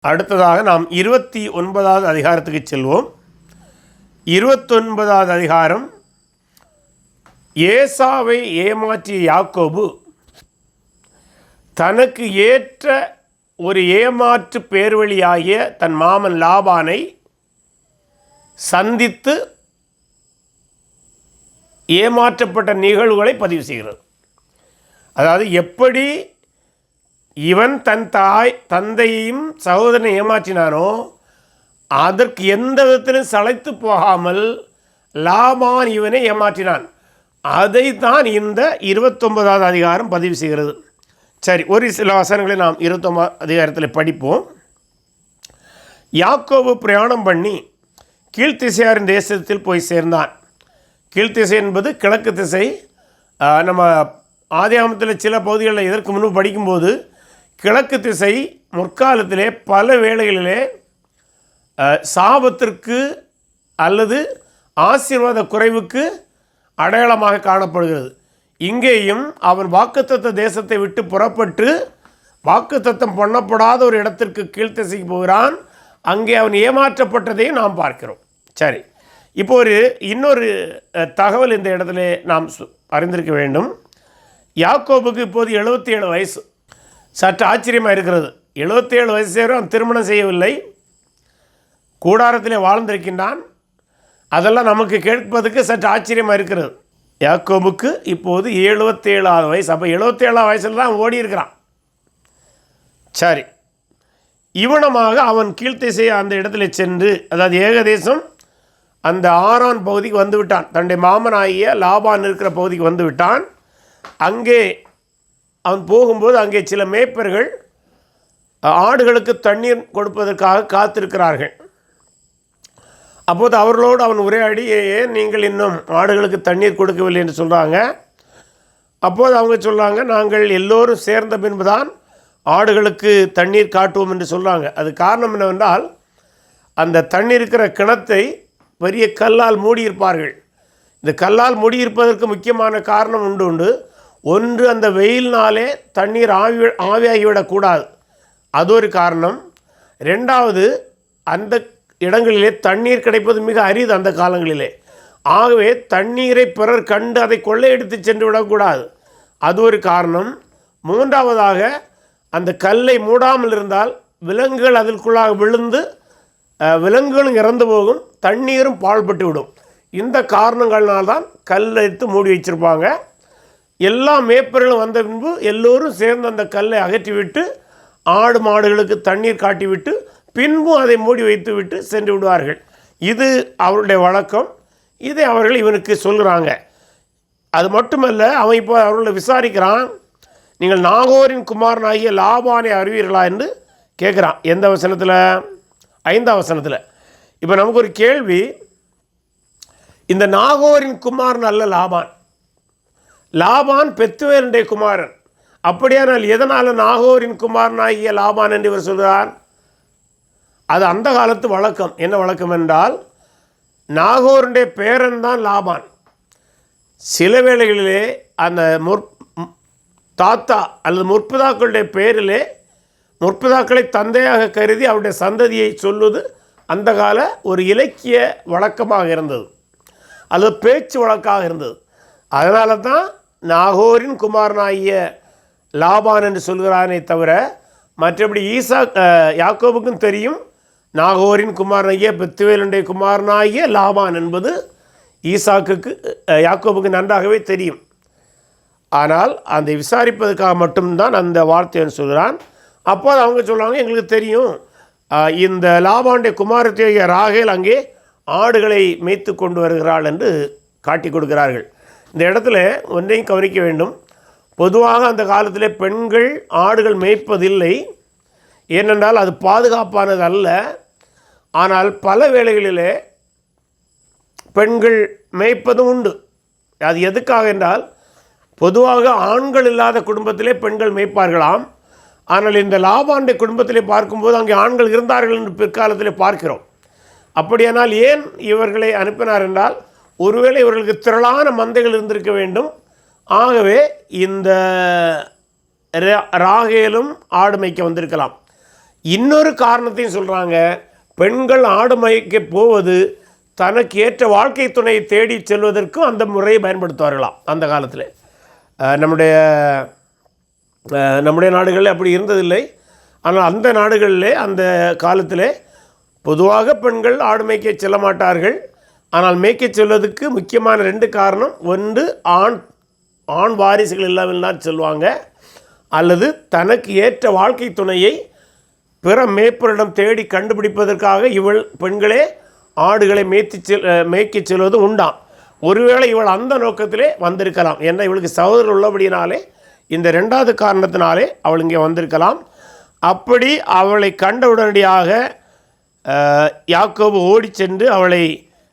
அடுத்ததாக நாம் இருபத்தி ஒன்பதாவது அதிகாரத்துக்கு செல்வோம். இருபத்தொன்பதாவது அதிகாரம். ஏசாவை ஏமாற்றிய யாக்கோபு தனக்கு ஏற்ற ஒரு ஏமாற்று பேர்வழியாகிய தன் மாமன் லாபானை சந்தித்து ஏமாற்றப்பட்ட நிகழ்வுகளை பதிவு செய்கிறது. அதாவது எப்படி இவன் தன் தாய் தந்தையையும் சகோதரனை ஏமாற்றினானோ அதற்கு எந்த விதத்திலும் சளைத்து போகாமல் லாபான் இவனை ஏமாற்றினான். அதை தான் இந்த இருபத்தொன்பதாவது அதிகாரம் பதிவு செய்கிறது. சரி ஒரு சில வசனங்களை நாம் இருபத்தொன்பது அதிகாரத்தில் படிப்போம். யாக்கோவு பிரயாணம் பண்ணி கீழ்த்திசையாரின் தேசத்தில் போய் சேர்ந்தான். கீழ்த்திசை என்பது கிழக்கு திசை. நம்ம ஆதியாமத்தில் சில பகுதிகளில் இதற்கு முன்பு படிக்கும்போது கிழக்கு திசை முற்காலத்திலே பல வேளைகளிலே சாபத்திற்கு அல்லது ஆசீர்வாத குறைவுக்கு அடையாளமாக காணப்படுகிறது. இங்கேயும் அவன் வாக்குத்தத்த தேசத்தை விட்டு புறப்பட்டு வாக்குத்தத்தம் பண்ணப்படாத ஒரு இடத்திற்கு கீழ்த்திசைக்கு போகிறான். அங்கே அவன் ஏமாற்றப்பட்டதையும் நாம் பார்க்கிறோம். சரி. இப்போ ஒரு இன்னொரு தகவல் இந்த இடத்துல நாம் சு- அறிந்திருக்க வேண்டும். யாக்கோபுக்கு இப்போது 77 ஏழு வயசு. சற்று ஆச்சரியமாக இருக்கிறது. 77 ஏழு வயசு சேரும் திருமணம் செய்யவில்லை. கூடாரத்திலே வாழ்ந்திருக்கின்றான். அதெல்லாம் நமக்கு கேட்பதற்கு சற்று ஆச்சரியமாக இருக்கிறது. யாக்கோபுக்கு இப்போது எழுபத்தேழாவது வயசு. அப்போ எழுபத்தேழாவது வயசில் தான் ஓடி இருக்கிறான். சரி. இவனமாக அவன் கீழ்த்திசையை அந்த இடத்துல சென்று அதாவது ஏகதேசம் அந்த ஆறான் பகுதிக்கு வந்து விட்டான். தன்னுடைய மாமனாகிய லாபான் இருக்கிற பகுதிக்கு வந்து விட்டான். அங்கே அவன் போகும்போது அங்கே சில மேய்ப்பர்கள் ஆடுகளுக்கு தண்ணீர் கொடுப்பதற்காக காத்திருக்கிறார்கள். அப்போது அவர்களோடு அவன் உரையாடி ஏன் நீங்கள் இன்னும் ஆடுகளுக்கு தண்ணீர் கொடுக்கவில்லை என்று சொல்கிறாங்க அப்போது அவங்க சொல்கிறாங்க நாங்கள் எல்லோரும் சேர்ந்த பின்புதான் ஆடுகளுக்கு தண்ணீர் காட்டுவோம் என்று சொல்கிறாங்க அது காரணம் என்னவென்றால் அந்த தண்ணீர் இருக்கிற கிணத்தை பெரிய கல்லால் மூடியிருப்பார்கள். இந்த கல்லால் மூடியிருப்பதற்கு முக்கியமான காரணம் உண்டு உண்டு. ஒன்று அந்த வெயில்னாலே தண்ணீர் ஆவி ஆவியாகிவிடக்கூடாது. அது ஒரு காரணம். ரெண்டாவது அந்த இடங்களிலே தண்ணீர் கிடைப்பது மிக அரிது அந்த காலங்களிலே. ஆகவே தண்ணீரை பிறர் கண்டு அதை கொள்ளையடித்து சென்று விடக்கூடாது. அது ஒரு காரணம். மூன்றாவதாக அந்த கல்லை மூடாமல் இருந்தால் விலங்குகள் அதற்குள்ளாக விழுந்து விலங்குகளும் இறந்து போகும் தண்ணீரும் பாழ்பட்டு விடும் இந்த காரணங்கள்னால்தான் கல் எடுத்து மூடி வச்சுருப்பாங்க. எல்லா மேய்ப்பர்களும் வந்த பின்பு எல்லோரும் சேர்ந்து அந்த கல்லை அகற்றிவிட்டு ஆடு மாடுகளுக்கு தண்ணீர் காட்டிவிட்டு பின்பும் அதை மூடி வைத்துவிட்டு சென்று விடுவார்கள். இது அவருடைய வழக்கம். இதை அவர்கள் இவனுக்கு சொல்கிறாங்க. அது மட்டுமல்ல அவன் இப்போ அவர்களை விசாரிக்கிறான். நீங்கள் நாகோரின் குமாரனாகிய லாபானை அறிவீர்களா என்று கேட்குறான். எந்த வசனத்தில்? ஐந்தாம் வசனத்தில். இப்போ நமக்கு ஒரு கேள்வி. இந்த நாகோரின் குமாரன் அல்ல லாபான். லாபான் பெத்துவேருடைய குமாரன். அப்படியானால் எதனால் நாகோரின் குமாரனாகிய லாபான் என்று இவர் சொல்கிறார்? அது அந்த காலத்து வழக்கம். என்ன வழக்கம் என்றால் நாகோருடைய பேரன் தான் லாபான். சில வேளைகளிலே அந்த முற் தாத்தா அல்லது முற்பிதாக்களுடைய பேரிலே முற்பிதாக்களை தந்தையாக கருதி அவருடைய சந்ததியை சொல்வது அந்த கால ஒரு இலக்கிய வழக்கமாக இருந்தது. அல்லது பேச்சு வழக்காக இருந்தது. அதனால தான் நாகோரின் குமாரனாகிய லாபான் என்று சொல்கிறானே தவிர மற்றபடி ஈசா யாக்கோபுக்கும் தெரியும். நாகோரின் குமாரனாகிய பித்துவேலுடைய குமாரனாகிய லாபான் என்பது ஈசாக்குக்கு யாக்கோபுக்கு நன்றாகவே தெரியும். ஆனால் அந்த விசாரிப்பதற்காக மட்டும்தான் அந்த வார்த்தையை சொல்கிறான். அப்போது அவங்க சொல்கிறாங்க எங்களுக்கு தெரியும். இந்த லாபாண்டிய குமாரத்திய ராகேல் அங்கே ஆடுகளை மேய்த்து கொண்டு வருகிறாள் என்று காட்டி கொடுக்கிறார்கள். இந்த இடத்துல ஒன்றையும் கவனிக்க வேண்டும். பொதுவாக அந்த காலத்தில் பெண்கள் ஆடுகள் மேய்ப்பதில்லை. ஏனென்றால் அது பாதுகாப்பானது அல்ல. ஆனால் பல வேளைகளிலே பெண்கள் மேய்ப்பதும் உண்டு. அது எதுக்காக என்றால் பொதுவாக ஆண்கள் இல்லாத குடும்பத்திலே பெண்கள் மேய்ப்பார்களாம். ஆனால் இந்த லாபாண்டை குடும்பத்திலே பார்க்கும்போது அங்கே ஆண்கள் இருந்தார்கள் என்று பிற்காலத்தில் பார்க்கிறோம். அப்படியானால் ஏன் இவர்களை அனுப்பினார் என்றால் ஒருவேளை இவர்களுக்கு திரளான மந்தைகள் இருந்திருக்க வேண்டும். ஆகவே இந்த ரா- ராகேலும் ஆடு மேய்க்க வந்திருக்கலாம். இன்னொரு காரணத்தையும் சொல்கிறாங்க பெண்கள் ஆடு மேய்க்க போவது தனக்கு ஏற்ற வாழ்க்கை துணையை தேடி செல்வதற்கும் அந்த முறையை பயன்படுத்துவார்களாம் அந்த காலத்தில். நம்முடைய நம்முடைய நாடுகளில் அப்படி இருந்ததில்லை. ஆனால் அந்த நாடுகளிலே அந்த காலத்திலே பொதுவாக பெண்கள் ஆடு மேய்க்க செல்ல மாட்டார்கள். ஆனால் மேய்க்க செல்வதற்கு முக்கியமான ரெண்டு காரணம் ஒன்று ஆண் ஆண் வாரிசுகள் இல்லாமல் தான் செல்வாங்க அல்லது தனக்கு ஏற்ற வாழ்க்கை துணையை பிற மேய்ப்பரிடம் தேடி கண்டுபிடிப்பதற்காக இவள் பெண்களே ஆடுகளை மேய்த்து செல் மேய்க்கச் செல்வது உண்டாம். ஒருவேளை இவள் அந்த நோக்கத்திலே வந்திருக்கலாம். ஏன்னா இவளுக்கு சகோதரர் உள்ளபடியினாலே இந்த ரெண்டாவது காரணத்தினாலே அவள் இங்கே வந்திருக்கலாம். அப்படி அவளை கண்ட உடனடியாக யாக்கோபு ஓடிச் சென்று அவளை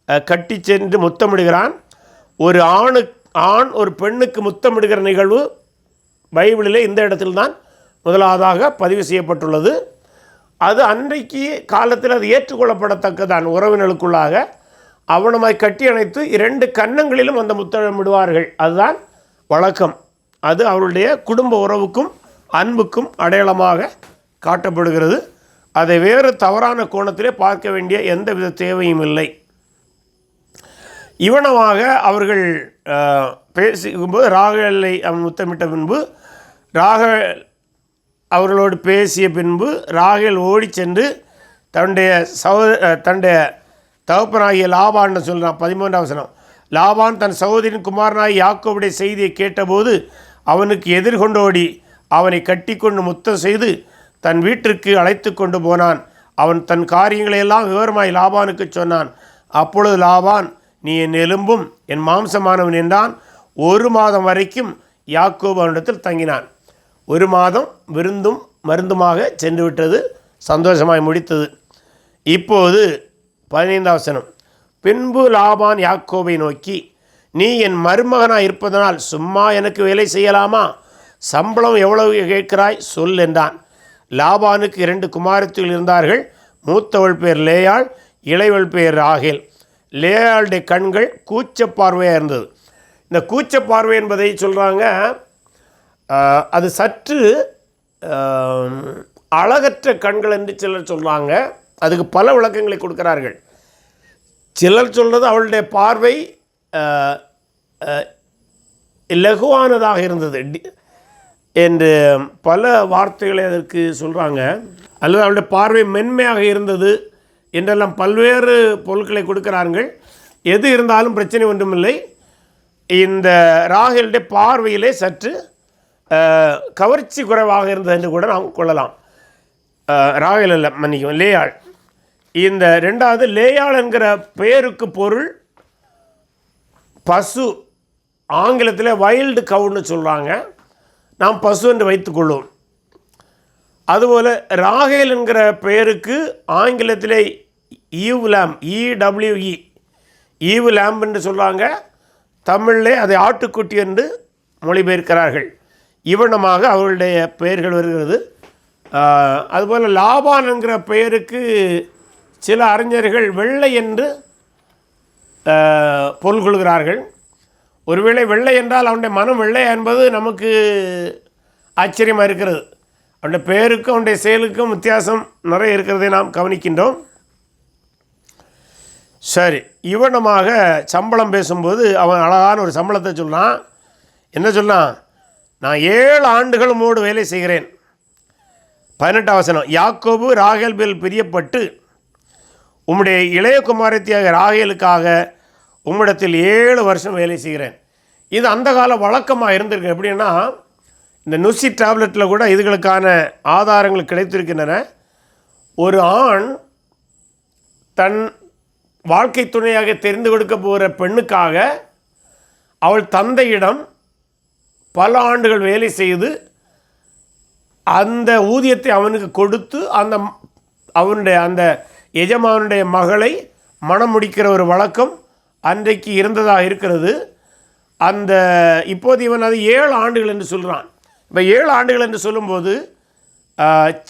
கட்டி சென்று முத்தமிடுகிறான். ஒரு ஆணு ஆண் ஒரு பெண்ணுக்கு முத்தமிடுகிற நிகழ்வு பைபிளிலே இந்த இடத்தில்தான் முதலாவதாக பதிவு செய்யப்பட்டுள்ளது. அது அன்றைக்கு காலத்தில் அது ஏற்றுக்கொள்ளப்படத்தக்கதான் உறவினர்களுக்குள்ளாக அவனமாய் கட்டி அணைத்து இரண்டு கன்னங்களிலும் அந்த முத்தமிடுவார்கள். அதுதான் வழக்கம். அது அவருடைய குடும்ப உறவுக்கும் அன்புக்கும் அடையாளமாக காட்டப்படுகிறது. அதை வேறு தவறான கோணத்திலே பார்க்க வேண்டிய எந்தவித தேவையும் இல்லை. இவனமாக அவர்கள் பேசும்போது ராகலை அவன் முத்தமிட்ட பின்பு ராக அவர்களோடு பேசிய பின்பு ராகேல் ஓடிச் சென்று தன்னுடைய சகோத தன்னுடைய தகப்பனாகிய லாபான்னு சொல்கிறான் பதிமூன்றாம் வசனம். லாபான் தன் சகோதரின் குமாரனாய் யாக்கோவுடைய செய்தியை கேட்டபோது அவனுக்கு எதிர்கொண்டோடி அவனை கட்டிக்கொண்டு முத்தம் செய்து தன் வீட்டிற்கு அழைத்து கொண்டு போனான். அவன் தன் காரியங்களையெல்லாம் விவரமாய் லாபானுக்கு சொன்னான். அப்பொழுது லாபான் நீ என் எலும்பும் என் மாம்சமானவன் என்றான். ஒரு மாதம் வரைக்கும் யாக்கோபு அவனிடத்தில் தங்கினான். ஒரு மாதம் விருந்தும் மருந்துமாக சென்று விட்டது சந்தோஷமாய் முடித்தது. இப்போது பதினைந்தாம் வசனம். பின்பு லாபான் யாக்கோபை நோக்கி நீ என் மருமகனாக இருப்பதனால் சும்மா எனக்கு வேலை செய்யலாமா? சம்பளம் எவ்வளவு கேட்கிறாய் சொல் என்றான். லாபானுக்கு இரண்டு குமாரத்தில் இருந்தார்கள். மூத்தவள் பேர் லேயாள் இளையவள் பேர் ராகேல். லேயாளுடைய கண்கள் கூச்ச பார்வையாக இருந்தது. இந்த கூச்ச பார்வை என்பதை சொல்கிறாங்க அது சற்று அழகற்ற கண்கள் என்று சிலர் சொல்கிறாங்க அதுக்கு பல விளக்கங்களை கொடுக்கிறார்கள். சிலர் சொல்கிறது அவளுடைய பார்வை லகுவானதாக இருந்தது. என்று பல வார்த்தைகளை அதற்கு சொல்கிறாங்க அல்லது அவளுடைய பார்வை மென்மையாக இருந்தது. என்றெல்லாம் பல்வேறு பொருட்களை கொடுக்கிறார்கள். எது இருந்தாலும் பிரச்சனை ஒன்றுமில்லை. இந்த ராகேலுடைய பார்வையிலே சற்று கவர்ச்சி குறைவாக இருந்தது என்று கூட நாம் கொள்ளலாம். ராகுல் அல்ல மன்னிக்கும் லேயாள். இந்த ரெண்டாவது லேயாள் என்கிற பெயருக்கு பொருள் பசு. ஆங்கிலத்தில் வைல்டு கவுன்னு சொல்கிறாங்க நாம் பசு என்று வைத்துக்கொள்வோம் அதுபோல் ராகேல் என்கிற பெயருக்கு ஆங்கிலத்திலே ஈவ் லேம் இடபிள்யூஇ ஈவு லேம்ப் என்று சொல்கிறாங்க தமிழிலே அதை ஆட்டுக்குட்டி என்று மொழிபெயர்க்கிறார்கள். இவனமாக அவர்களுடைய பெயர்கள் வருகிறது. அதுபோல் லாபான் என்கிற பெயருக்கு சில அறிஞர்கள் வெள்ளை என்று பொருள் கொள்கிறார்கள். ஒருவேளை வெள்ளை என்றால் அவனுடைய மனம் வெள்ளை என்பது நமக்கு ஆச்சரியமாக இருக்கிறது. அவனுடைய பெயருக்கும் அவனுடைய செயலுக்கும் வித்தியாசம் நிறைய இருக்கிறதை நாம் கவனிக்கின்றோம். சரி இவனமாக சம்பளம் பேசும்போது அவன் அழகான ஒரு சம்பளத்தை சொன்னான் என்ன சொன்னான் நான் ஏழு ஆண்டுகள் மூடு வேலை செய்கிறேன். பதினெட்டாம் வசனம் யாக்கோபு ராகேல் பேல் பிரியப்பட்டு உம்முடைய இளைய குமாரத்தியாக ராகேலுக்காக உம்மிடத்தில் ஏழு வருஷம் வேலை செய்கிறேன். இது அந்த கால வழக்கமாக இருந்திருக்கு. எப்படின்னா இந்த நுசி டேப்லெட்டில் கூட இதுகளுக்கான ஆதாரங்கள் கிடைத்திருக்கின்றன. ஒரு ஆண் தன் வாழ்க்கை துணையாக தெரிந்து கொடுக்க போகிற பெண்ணுக்காக அவள் தந்தையிடம் பல ஆண்டுகள் வேலை செய்து அந்த ஊதியத்தை அவனுக்கு கொடுத்து அந்த அவனுடைய அந்த எஜமானுடைய மகளை மனம் முடிக்கிற ஒரு வழக்கம் அன்றைக்கு இருந்ததாக இருக்கிறது. அந்த இப்போது இவன் அது ஏழு ஆண்டுகள் என்று சொல்கிறான் இப்போ ஏழு ஆண்டுகள் என்று சொல்லும்போது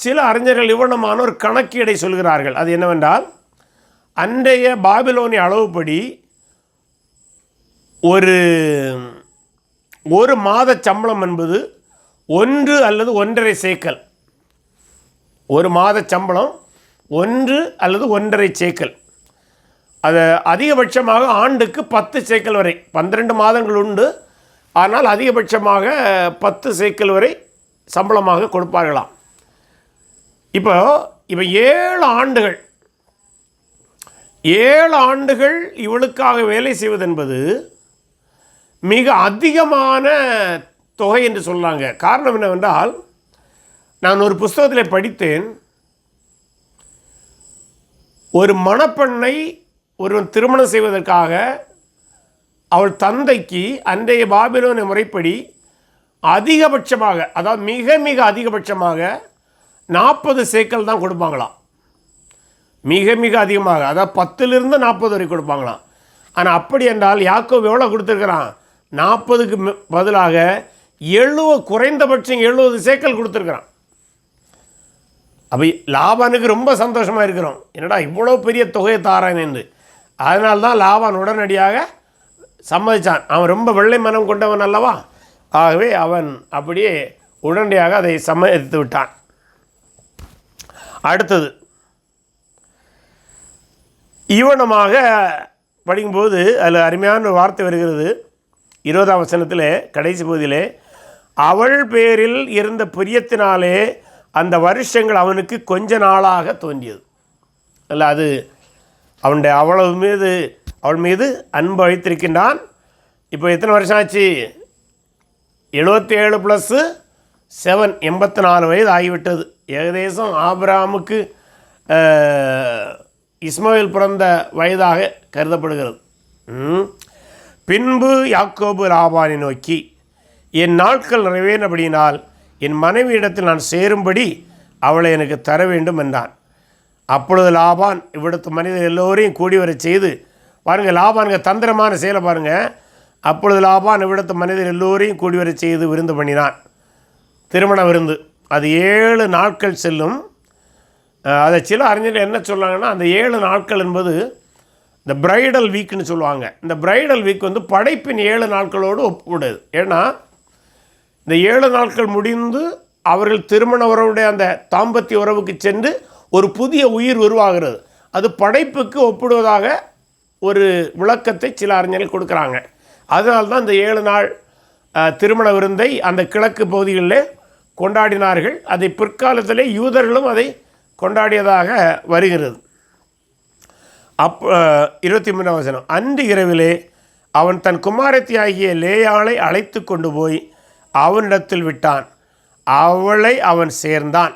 சில அறிஞர்கள் இவ்வளமான ஒரு கணக்கீடை சொல்கிறார்கள். அது என்னவென்றால் அன்றைய பாபிலோனி அளவுப்படி ஒரு ஒரு மாத சம்பளம் என்பது ஒன்று அல்லது ஒன்றரை சேக்கல். ஒரு மாத சம்பளம் ஒன்று அல்லது ஒன்றரை சேக்கல். அது அதிகபட்சமாக ஆண்டுக்கு பத்து சேக்கல் வரை பன்னிரெண்டு மாதங்கள் உண்டு. ஆனால் அதிகபட்சமாக பத்து சேக்கல் வரை சம்பளமாக கொடுப்பார்களாம். இப்போ இப்போ ஏழு ஆண்டுகள் ஏழு ஆண்டுகள் இவளுக்காக வேலை செய்வதென்பது மிக அதிகமான தொகை என்று சொல்லாங்க காரணம் என்னவென்றால் நான் ஒரு புஸ்தகத்தில் படித்தேன். ஒரு மணப்பெண்ணை ஒருவன் திருமணம் செய்வதற்காக அவள் தந்தைக்கு அன்றைய பாபிலோன முறைப்படி அதிகபட்சமாக அதாவது மிக மிக அதிகபட்சமாக நாற்பது சேக்கல் தான் கொடுப்பாங்களாம். மிக மிக அதிகமாக அதாவது பத்துலேருந்து நாற்பது வரைக்கும் கொடுப்பாங்களாம். ஆனால் அப்படி என்றால் யாக்கோப் எவ்வளோ கொடுத்துருக்குறான்? நாற்பதுக்கு பதிலாக எழுபது குறைந்தபட்சம் எழுபது சேக்கல் கொடுத்துருக்குறான். அப்போ லாபானுக்கு ரொம்ப சந்தோஷமாக இருக்கிறோம். என்னடா இவ்வளோ பெரிய தொகையை தாரான் என்று. அதனால தான் லாபான் உடனடியாக சம்மதிச்சான். அவன் ரொம்ப வெள்ளை மனம் கொண்டவன் அல்லவா? ஆகவே அவன் அப்படியே உடனடியாக அதை சம்மதித்து விட்டான். அடுத்தது ஈவனமாக படிக்கும்போது அதில் அருமையான ஒரு வார்த்தை வருகிறது. இருபதாம் வசனத்தில் கடைசி பகுதியிலே அவள் பேரில் இருந்த பிரியத்தினாலே அந்த வருஷங்கள் அவனுக்கு கொஞ்ச நாளாக தோன்றியது. அல்ல அது அவனுடைய அவ்வளவு மீது அவள் மீது அன்பு வைத்திருக்கின்றான் இப்போ எத்தனை வருஷம் ஆச்சு? எழுபத்தி ஏழு ப்ளஸ்ஸு செவன் எண்பத்தி நாலு வயது ஆகிவிட்டது. ஏகதேசம் ஆபிராமுக்கு இஸ்மாயில் பிறந்த வயதாக கருதப்படுகிறது. பின்பு யாக்கோபு லாபானை நோக்கி என் நாட்கள் நிறைவேறினபடியினால் என் மனைவியிடத்தில் நான் சேரும்படி அவளை எனக்கு தர வேண்டும் என்றான். அப்பொழுது லாபான் இவ்விடத்து மனிதர் எல்லோரையும் கூடி வரச் செய்து பாருங்கள் லாபானுங்க தந்திரமான செயலை பாருங்கள் அப்பொழுது லாபான் இவ்விடத்து மனிதர் எல்லோரையும் கூடி வரச் செய்து விருந்து பண்ணினான். திருமண விருந்து அது ஏழு நாட்கள் செல்லும் அதை சில அறிஞர்கள் என்ன சொல்றாங்கன்னா அந்த ஏழு நாட்கள் என்பது இந்த பிரைடல் வீக்னு சொல்லுவாங்க. இந்த பிரைடல் வீக் வந்து படைப்பின் ஏழு நாட்களோடு ஒப்புடையது ஏன்னா இந்த ஏழு நாட்கள் முடிந்து அவர்கள் திருமண உறவுடைய அந்த தாம்பத்திய உறவுக்கு சென்று ஒரு புதிய உயிர் உருவாகிறது. அது படைப்புக்கு ஒப்பிடுவதாக ஒரு விளக்கத்தை சில அறிஞர்கள் கொடுக்குறாங்க. அதனால தான் இந்த ஏழு நாள் திருமண விருந்தை அந்த கிழக்கு பகுதிகளில் கொண்டாடினார்கள். அதை பிற்காலத்திலே யூதர்களும் அதை கொண்டாடியதாக வருகிறது. அப் இருபத்தி மூணாம் வசனம். அன்று இரவிலே அவன் தன் குமாரத்தி ஆகிய லேயாளை அழைத்து கொண்டு போய் அவனிடத்தில் விட்டான். அவளை அவன் சேர்ந்தான்.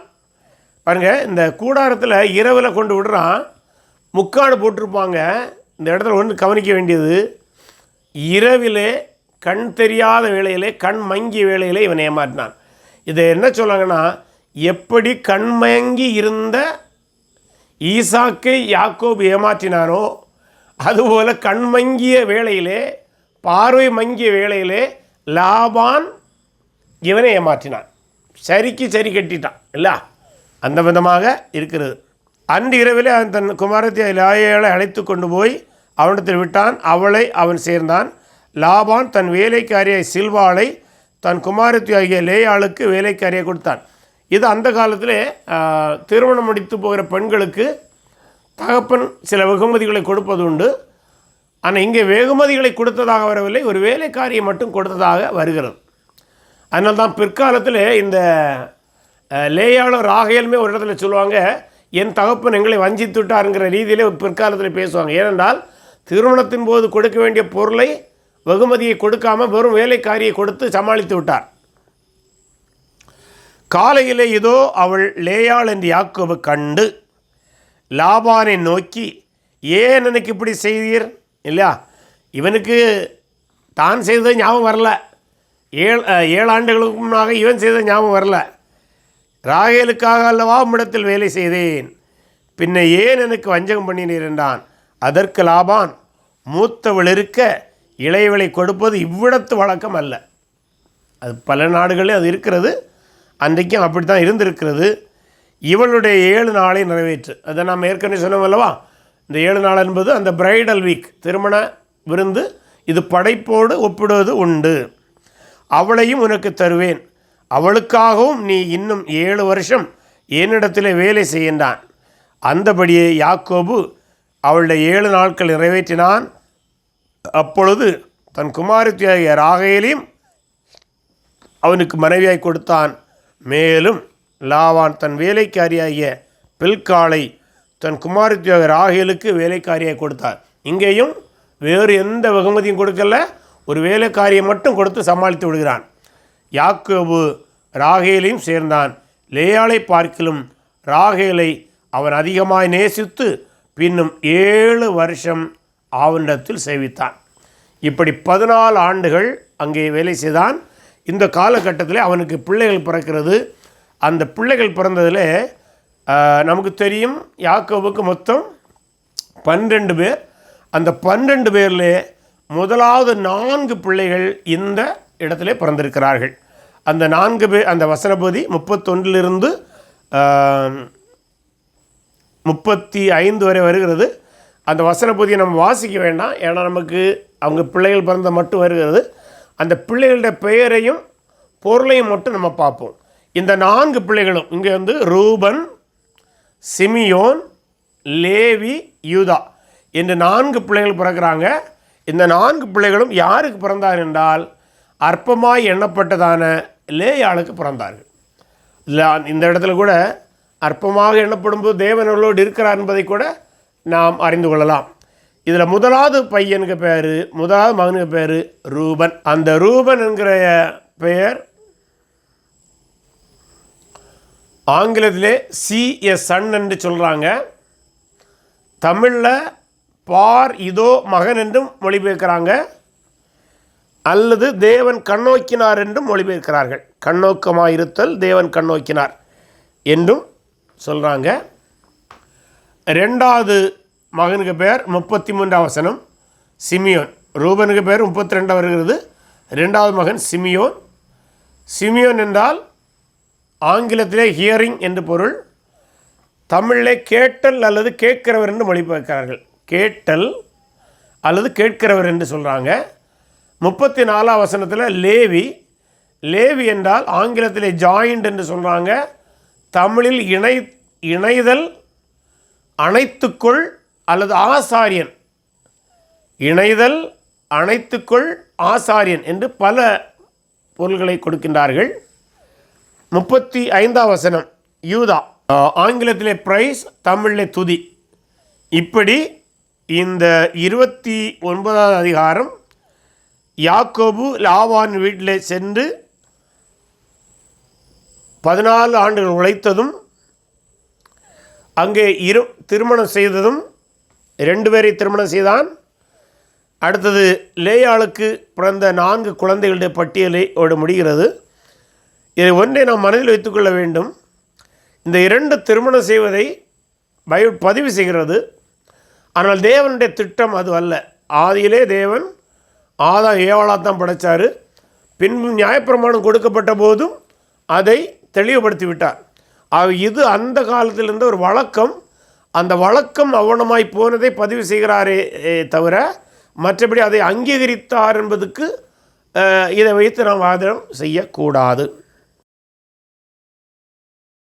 பாருங்க இந்த கூடாரத்தில் இரவில் கொண்டு விடுறான். முக்காடு போட்டிருப்பாங்க. இந்த இடத்துல ஒன்று கவனிக்க வேண்டியது இரவிலே கண் தெரியாத வேலையிலே கண் மங்கிய வேலையிலே இவன் ஏமாற்றினான். இதை என்ன சொல்லாங்கன்னா எப்படி கண்மயங்கி இருந்த ஈசாக்கை யாக்கோபு ஏமாற்றினானோ அதுபோல் கண்மங்கிய வேளையிலே பார்வை மங்கிய வேளையிலே லாபான் இவனை ஏமாற்றினான். சரிக்கு சரி கட்டிட்டான் இல்லை? அந்த விதமாக இருக்கிறது. அன்று இரவிலே அவன் தன் குமாரத்தை லாயேலை அழைத்து கொண்டு போய் அவனிடத்தில் விட்டான். அவளை அவன் சேர்ந்தான். லாபான் தன் வேலைக்காரியை சில்வாளை தன் குமாரத்தி ஆகிய லேயாளுக்கு வேலைக்காரியை கொடுத்தான். இது அந்த காலத்தில் திருமணம் முடித்து போகிற பெண்களுக்கு தகப்பன் சில வெகுமதிகளை கொடுப்பது உண்டு ஆனால் இங்கே வெகுமதிகளை கொடுத்ததாக வரவில்லை ஒரு வேலைக்காரியை மட்டும் கொடுத்ததாக வருகிறது. அதனால தான் பிற்காலத்தில் இந்த லேயாளர் ராகையலுமே ஒரு இடத்துல சொல்லுவாங்க என் தகப்பன் எங்களை வஞ்சித்து விட்டாருங்கிற ரீதியிலே பிற்காலத்தில் பேசுவாங்க. ஏனென்றால் திருமணத்தின் போது கொடுக்க வேண்டிய பொருளை வெகுமதியை கொடுக்காமல் வெறும் வேலைக்காரியை கொடுத்து சமாளித்து விட்டார். காலையிலே இதோ அவள் லேயாள் என்று யாக்கோபு கண்டு லாபானை நோக்கி ஏன் எனக்கு இப்படி செய்தீர்? இல்லையா இவனுக்கு தான் செய்தது ஞாபகம் வரல. ஏழு ஏழாண்டுகளுக்கு ஏழு ஆண்டுகளுக்கு முன்னாக இவன் செய்த ஞாபகம் வரல. ராகேலுக்காக அல்லவா உம்மிடத்தில் வேலை செய்தேன். பின்ன ஏன் எனக்கு வஞ்சகம் பண்ணினீர்? என்றான். அதற்கு லாபான் மூத்தவள் இருக்க இளையவளை கொடுப்பது இவ்விடத்து வழக்கம் அல்ல. அது பல நாடுகளில் அது இருக்கிறது. அன்றைக்கும் அப்படி தான் இருந்திருக்கிறது. இவளுடைய ஏழு நாளை நிறைவேற்று. அதை நாம் ஏற்கனவே சொன்னோம் அல்லவா? இந்த ஏழு நாள் என்பது அந்த பிரைடல் வீக் திருமண விருந்து இது படைப்போடு ஒப்பிடுவது உண்டு. அவளையும் உனக்கு தருவேன். அவளுக்காகவும் நீ இன்னும் ஏழு வருஷம் என்னிடத்தில் வேலை செய்கின்றான். அந்தபடியே யாக்கோபு அவளுடைய ஏழு நாட்கள் நிறைவேற்றினான். அப்பொழுது தன் குமாரத்தியாகிய ராகையிலையும் அவனுக்கு மனைவியாய் கொடுத்தான். மேலும் லாவான் தன் வேலைக்காரியாகிய பில்காலை தன் குமாரத்தியாக ராகேலுக்கு வேலைக்காரியை கொடுத்தார். இங்கேயும் வேறு எந்த வெகுமதியும் கொடுக்கல. ஒரு வேலைக்காரியை மட்டும் கொடுத்து சமாளித்து விடுகிறான். யாக்கோபு ராகேலையும் சேர்ந்தான். லேயாலை பார்க்கிலும் ராகேலை அவன் அதிகமாய் நேசித்து பின்னும் ஏழு வருஷம் ஆவண்டத்தில் சேவித்தான். இப்படி பதினாலு ஆண்டுகள் அங்கே வேலை செய்தான். இந்த காலகட்டத்தில் அவனுக்கு பிள்ளைகள் பிறக்கிறது. அந்த பிள்ளைகள் பிறந்ததில் நமக்கு தெரியும் யாக்கோவுக்கு மொத்தம் பன்னிரெண்டு பேர். அந்த பன்னிரெண்டு பேரில் முதலாவது நான்கு பிள்ளைகள் இந்த இடத்துல பிறந்திருக்கிறார்கள். அந்த நான்கு பேர் அந்த வசனபதி முப்பத்தொன்றிலிருந்து முப்பத்தி ஐந்து வரை வருகிறது. அந்த வசனபதியை நம்ம வாசிக்க வேண்டாம். ஏன்னா நமக்கு அவங்க பிள்ளைகள் பிறந்த மட்டும் வருகிறது. அந்த பிள்ளைகளோட பெயரையும் பொருளையும் மட்டும் நம்ம பார்ப்போம். இந்த நான்கு பிள்ளைகளும் இங்கே வந்து ரூபன் சிமியோன் லேவி யூதா என்று நான்கு பிள்ளைகள் பிறக்கிறாங்க. இந்த நான்கு பிள்ளைகளும் யாருக்கு பிறந்தார் என்றால் அற்பமாய் எண்ணப்பட்டதான லேயாளுக்கு பிறந்தார்கள். இல்லை இந்த இடத்துல கூட அற்பமாக எண்ணப்படும்போது தேவனோடு இருக்கிறார் என்பதை கூட நாம் அறிந்து கொள்ளலாம். இதில் முதலாவது பையனுக்கு பேர் முதலாவது மகனுக்கு பேர் ரூபன். அந்த ரூபன் என்கிற பெயர் ஆங்கிலத்திலே சி எஸ் சன் என்று சொல்கிறாங்க தமிழில் பார் இதோ மகன் என்றும் மொழிபெயர்க்கிறாங்க. அல்லது தேவன் கண்ணோக்கினார் என்றும் மொழிபெயர்க்கிறார்கள். கண்ணோக்கமாக இருத்தல் தேவன் கண்ணோக்கினார் என்றும் சொல்கிறாங்க ரெண்டாவது மகனுக்கு பேர் முப்பத்தி மூன்றாம் வசனம். சிமியோன். ரூபனுக்கு பேர் முப்பத்தி ரெண்டு வருகிறது. ரெண்டாவது மகன் சிமியோன். சிமியோன் என்றால் ஆங்கிலத்திலே ஹியரிங் என்று பொருள். தமிழிலே கேட்டல் அல்லது கேட்கிறவர் என்று மொழிபெயர்க்கிறார்கள். கேட்டல் அல்லது கேட்கிறவர் என்று சொல்கிறாங்க முப்பத்தி நாலாம் வசனத்தில் லேவி. லேவி என்றால் ஆங்கிலத்திலே ஜாயிண்ட் என்று சொல்கிறாங்க தமிழில் இணை இணைதல் அனைத்துக்குள் அல்லது ஆசாரியன். இணைதல் அனைத்துக்குள் ஆசாரியன் என்று பல பொருள்களை கொடுக்கின்றார்கள். முப்பத்தி ஐந்தாம் வசனம் யூதா ஆங்கிலத்திலே பிரைஸ் தமிழிலே துதி. இப்படி இந்த இருபத்தி ஒன்பதாவது அதிகாரம் யாக்கோபு லாவான் வீட்டிலே சென்று பதினாலு ஆண்டுகள் உழைத்ததும் அங்கே இரு திருமணம் செய்ததும் ரெண்டு பேரை திருமணம் செய்தான். அடுத்தது லேயாளுக்கு பிறந்த நான்கு குழந்தைகளுடைய பட்டியலை ஓட முடிகிறது. இதை ஒன்றை நாம் மனதில் வைத்துக்கொள்ள வேண்டும். இந்த இரண்டு திருமணம் செய்வதை பய பதிவு செய்கிறது. ஆனால் தேவனுடைய திட்டம் அது அல்ல. ஆதியிலே தேவன் ஆதா ஏவாளாக தான் படைச்சார். பின்பு நியாயப்பிரமாணம் கொடுக்கப்பட்ட போதும் அதை தெளிவுபடுத்தி விட்டார். ஆக இது அந்த காலத்திலிருந்து ஒரு வழக்கம். அந்த வழக்கம் அவனமாய் போனதை பதிவு செய்கிறாரே தவிர மற்றபடி அதை அங்கீகரித்தார் என்பதுக்கு இதை வைத்து நாம் வாதம் செய்யக்கூடாது.